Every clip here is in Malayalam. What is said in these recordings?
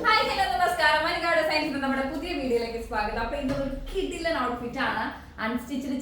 ഹായ് ഹലോ നമസ്കാരം. മനുകാട് സയൻസ് നമ്മുടെ പുതിയ വീഡിയോയിലേക്ക് സ്വാഗതം. അപ്പൊ ഇതൊരു കിഡിലൻ ഔട്ട്ഫിറ്റ് ആണ്. അൺസ്റ്റിച്ചഡ്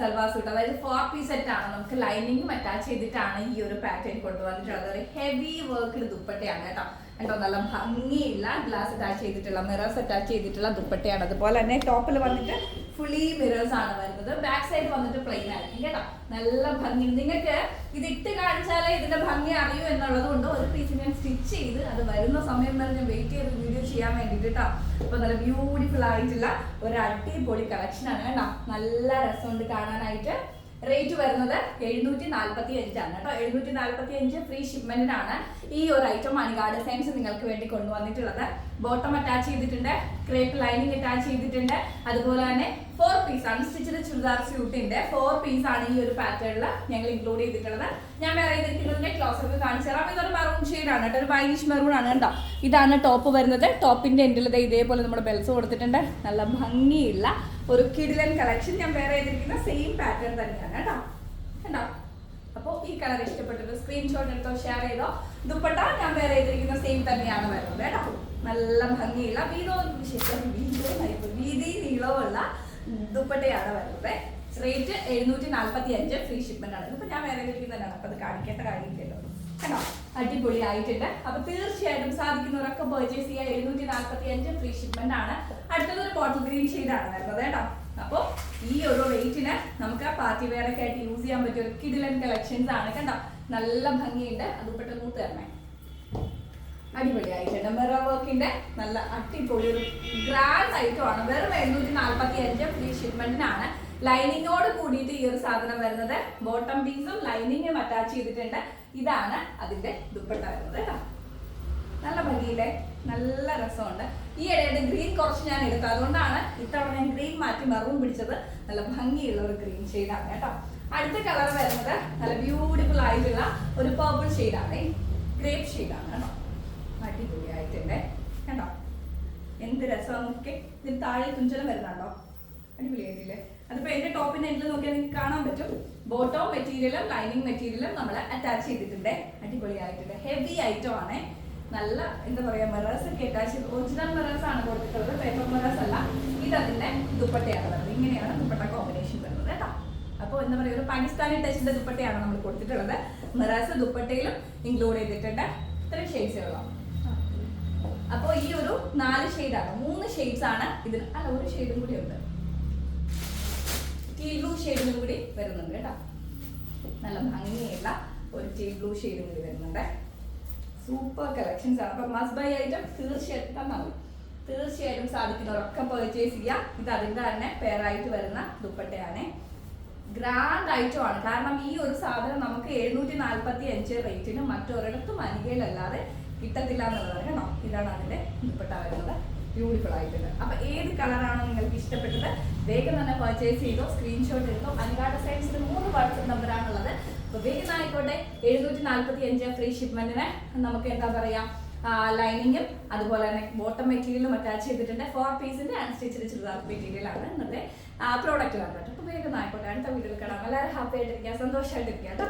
സൽവാർ സൂട്ട് അതായത് ഫോർ പീസ് സെറ്റ് ആണ്. നമുക്ക് ലൈനിങ്ങും അറ്റാച്ച് ചെയ്തിട്ടാണ് ഈ ഒരു പാറ്റേൺ കൊണ്ടുവന്നിട്ടുള്ളത്. ഒരു ഹെവി വർക്ക്ഡ് ദുപ്പട്ടയാണ് കേട്ടോ. കേട്ടോ നല്ല ഭംഗിയുള്ള ഗ്ലാസ് അറ്റാച്ച് ചെയ്തിട്ടുള്ള മിറേഴ്സ് അറ്റാച്ച് ചെയ്തിട്ടുള്ള ദുപ്പട്ടയാണ്. അതുപോലെ തന്നെ ടോപ്പിൽ വന്നിട്ട് ഫുള്ളി മിറേഴ്സ് ആണ് വരുന്നത്. ബാക്ക് സൈഡ് വന്നിട്ട് പ്ലെയിൻ ആയിരിക്കും കേട്ടോ. നല്ല ഭംഗി. നിങ്ങൾക്ക് ഇത് ഇട്ട് കാണിച്ചാലേ ഇതിന്റെ ഭംഗി അറിയൂ എന്നുള്ളത് കൊണ്ട് ഒരു പീസ് ഞാൻ സ്റ്റിച്ച് ചെയ്ത് അത് വരുന്ന സമയം വരെ ഞാൻ വെയിറ്റ് ചെയ്ത് വീഡിയോ ചെയ്യാൻ വേണ്ടിയിട്ട് കേട്ടോ അപ്പൊ നല്ല ബ്യൂട്ടിഫുൾ ആയിട്ടുള്ള ഒരു അടിപൊളി കളക്ഷൻ ആണ് കേട്ടോ. നല്ല രസമുണ്ട് കാണാനായിട്ട്. റേറ്റ് വരുന്നത് എഴുന്നൂറ്റി നാൽപ്പത്തി അഞ്ചാണ് കേട്ടോ. എഴുന്നൂറ്റി നാൽപ്പത്തി അഞ്ച് ഫ്രീ ഷിപ്മെന്റിനാണ് ഈ ഒരു ഐറ്റം മണികാട് സയൻസ് നിങ്ങൾക്ക് വേണ്ടി കൊണ്ടുവന്നിട്ടുള്ളത്. ബോട്ടം അറ്റാച്ച് ചെയ്തിട്ടുണ്ട് ക്രേപ്പ് ലൈനിങ് അറ്റാച്ച് ചെയ്തിട്ടുണ്ട്. അതുപോലെ തന്നെ ഫോർ പീസ് അൺസ്റ്റിച്ചഡ് ചുരിദാർ സ്യൂട്ടിന്റെ ഫോർ പീസ് ആണ് ഈ ഒരു പാറ്റേണിൽ ഞങ്ങൾ ഇൻക്ലൂഡ് ചെയ്തിട്ടുള്ളത്. ഞാൻ വേറെ ഇതിന്റെ ക്ലോസ് ഒക്കെ കാണിച്ചു തരാം. ഇതൊരു മെറൂൺ ഷെയ്ഡാണ് കേട്ടോ ഒരു വൈനിഷ് മെറൂൺ ആണ് കേട്ടോ. ഇതാണ് ടോപ്പ് വരുന്നത്. ടോപ്പിന്റെ എൻഡിൽ ഇതേപോലെ നമ്മുടെ ബെൽസ് കൊടുത്തിട്ടുണ്ട്. നല്ല ഭംഗിയുള്ള ഒരു കിഡിലൻ കളക്ഷൻ ഞാൻ വേറെ ചെയ്തിരിക്കുന്ന സെയിം പാറ്റേൺ തന്നെയാണ് കേട്ടോ. കണ്ടോ? അപ്പോൾ ഈ കളർ ഇഷ്ടപ്പെട്ടത് സ്ക്രീൻഷോട്ട് എടുത്തോ ഷെയർ ചെയ്തോ. ദുപ്പട്ട ഞാൻ വേറെ ചെയ്തിരിക്കുന്ന സെയിം തന്നെയാണ് വരുന്നത് കേട്ടോ. നല്ല ഭംഗിയുള്ള വീതോ ശേഷം വീതോ വീതി നീളമുള്ള ദുപ്പട്ടയാണ് വരുന്നത്. റേറ്റ് എഴുന്നൂറ്റി നാൽപ്പത്തി അഞ്ച് ഫ്രീ ഷിപ്മെന്റ് ആണ്. ഇപ്പൊ ഞാൻ വേറെ തന്നെയാണ്. അപ്പൊ അത് കാണിക്കേണ്ട കാര്യമില്ലല്ലോ. കണ്ടോ? അടിപൊളി ആയിട്ടുണ്ട് അപ്പൊ തീർച്ചയായിട്ടും സാധിക്കുന്നവരൊക്കെ പർച്ചേസ് ചെയ്യാൻ എഴുന്നൂറ്റി നാൽപ്പത്തി അഞ്ച് ഫ്രീ ഷിപ്മെന്റ് ആണ്. അടുത്തത് ഒരു ബോട്ടിൽ ഗ്രീൻ ഷെയ്ഡാണ് വരുന്നത് കേട്ടോ. അപ്പൊ ഈ ഒരു റേറ്റിന് നമുക്ക് പാർട്ടി വെയറൊക്കെ ആയിട്ട് യൂസ് ചെയ്യാൻ പറ്റിയ ഒരു കിഡിലൻ കളക്ഷൻസ് ആണ്. കേട്ടോ നല്ല ഭംഗിയുണ്ട്. അത് പെട്ടെന്ന് തരണേ. അടിപൊളിയായിട്ടുണ്ട് മിറർ വർക്കിന്റെ നല്ല അടിപൊളി ഒരു ഗ്രാൻഡ് ഐറ്റം ആണ്. വെറും എഴുന്നൂറ്റി നാൽപ്പത്തി അഞ്ച് ഫ്രീ ഷിപ്മെന്റിനാണ് ലൈനിങ്ങോട് കൂടിയിട്ട് ഈ ഒരു സാധനം വരുന്നത്. ബോട്ടം പീസും ലൈനിങ്ങും അറ്റാച്ച് ചെയ്തിട്ടുണ്ട്. ഇതാണ് അതിന്റെ ദുപ്പട്ട വരുന്നത് കേട്ടോ. നല്ല ഭംഗിയിലെ നല്ല രസമുണ്ട്. ഈ ഇടയുടെ ഗ്രീൻ കുറച്ച് ഞാൻ എടുത്തു. അതുകൊണ്ടാണ് ഇത്തവണ ഞാൻ ഗ്രീൻ മാറ്റി മറവും പിടിച്ചത്. നല്ല ഭംഗിയുള്ള ഒരു ഗ്രീൻ ഷെയ്ഡാണ് കേട്ടോ. അടുത്ത കളർ വരുന്നത് നല്ല ബ്യൂട്ടിഫുൾ ആയിട്ടുള്ള ഒരു പർപ്പിൾ ഷെയ്ഡാണ് ഗ്രേപ്പ് ഷെയ്ഡാണ് കേട്ടോ. അടിപൊളിയായിട്ടുണ്ട്. കണ്ടോ? എന്ത് രസമാണ് നോക്കി ഇതിന് താഴെ തുഞ്ചലം വരുന്നുണ്ടോ? അടിപൊളിയായിട്ടില്ലേ? അതിപ്പോ എന്റെ ടോപ്പിന്റെ എൻഡിൽ നോക്കിയാൽ നിങ്ങൾക്ക് കാണാൻ പറ്റും. ബോട്ടോം മെറ്റീരിയലും ലൈനിങ് മെറ്റീരിയലും നമ്മൾ അറ്റാച്ച് ചെയ്തിട്ടുണ്ട്. അടിപൊളിയായിട്ടുണ്ട്. ഹെവി ഐറ്റം ആണ്. നല്ല എന്താ പറയാ മിറേഴ്സ് ഒക്കെ അറ്റാച്ച് ഒറിജിനൽ മിറേഴ്സ് ആണ് കൊടുത്തിട്ടുള്ളത്. പേപ്പർ മിറേഴ്സ് അല്ല. ഇത് അതിന്റെ ദുപ്പട്ടയാണ് വരുന്നത്. ഇങ്ങനെയാണ് ദുപ്പട്ട കോമ്പിനേഷൻ വരുന്നത് കേട്ടോ. അപ്പോൾ എന്താ പറയുക ഒരു പാകിസ്ഥാനി ടച്ചിന്റെ ദുപ്പട്ടയാണ് നമ്മൾ കൊടുത്തിട്ടുള്ളത്. മിറേഴ്സ് ദുപ്പട്ടയിലും ഇൻക്ലൂഡ് ചെയ്തിട്ടുണ്ട്. ഇത്രയും ഷെയ്ഡ്സേ ഉള്ളൂ അപ്പോൾ ഈ ഒരു നാല് ഷെയ്ഡാണ് മൂന്ന് ഷെയ്ഡ്സ് ആണ് ഇതിന്. അല്ല ഒരു ഷെയ്ഡും കൂടി ഉണ്ട്. ടീ ബ്ലൂ ഷെയ്ഡിനും കൂടി വരുന്നുണ്ട് കേട്ടോ. നല്ല ഭംഗിയുള്ള ഒരു ടീ ബ്ലൂ ഷെയ്ഡും കൂടി വരുന്നുണ്ട്. സൂപ്പർ കളക്ഷൻസ് ആണ്. അപ്പൊ മസ്റ്റ് ബൈ ഐറ്റം തീർച്ചയായിട്ടും തന്നാൽ തീർച്ചയായിട്ടും സാധിക്കുന്നവരൊക്കെ പെർച്ചേസ് ചെയ്യാം. ഇത് അതിന്റെ തന്നെ പേരായിട്ട് വരുന്ന ദുപ്പട്ടയാണ്. ഗ്രാൻഡ് ഐറ്റം ആണ്. കാരണം ഈ ഒരു സാധനം നമുക്ക് എഴുന്നൂറ്റി നാൽപ്പത്തി അഞ്ച് റേറ്റിന് മറ്റൊരിടത്തും അനികയിലല്ലാതെ കിട്ടത്തില്ല എന്നുള്ളതാണ് കേട്ടോ ഇതാണ് അതിന്റെ ദുപ്പട്ട വരുന്നത്. ബ്യൂട്ടിഫുൾ ആയിട്ടുണ്ട്. അപ്പൊ ഏത് കളറാണോ നിങ്ങൾക്ക് ഇഷ്ടപ്പെട്ടത്? വേഗം തന്നെ പർച്ചേസ് ചെയ്തോ സ്ക്രീൻഷോട്ട് എടുത്തോ അനികാട് സൈൻസിന് മൂന്ന് വാട്സപ്പ് നമ്പറാണുള്ളത് അപ്പൊ വേഗം ആയിക്കോട്ടെ. എഴുന്നൂറ്റി നാൽപ്പത്തി അഞ്ച് ഫ്രീ ഷിപ്മെന്റിന് നമുക്ക് എന്താ പറയാ ലൈനിങ്ങും അതുപോലെ തന്നെ ബോട്ടം മെറ്റീരിയലും അറ്റാച്ച് ചെയ്തിട്ടുണ്ട്. ഫോർ പീസിന്റെ അൺസ്റ്റിച്ചഡ് ചുരിദാർ മെറ്റീരിയൽ ആണ് ഇന്നത്തെ പ്രോഡക്റ്റ് വന്നിട്ട് അപ്പൊ വേഗം ആയിക്കോട്ടെ. അടുത്ത വീട്ടിൽ കാണാം. എല്ലാവരും ഹാപ്പി ആയിട്ടിരിക്കുക സന്തോഷമായിട്ടിരിക്കുക കേട്ടോ.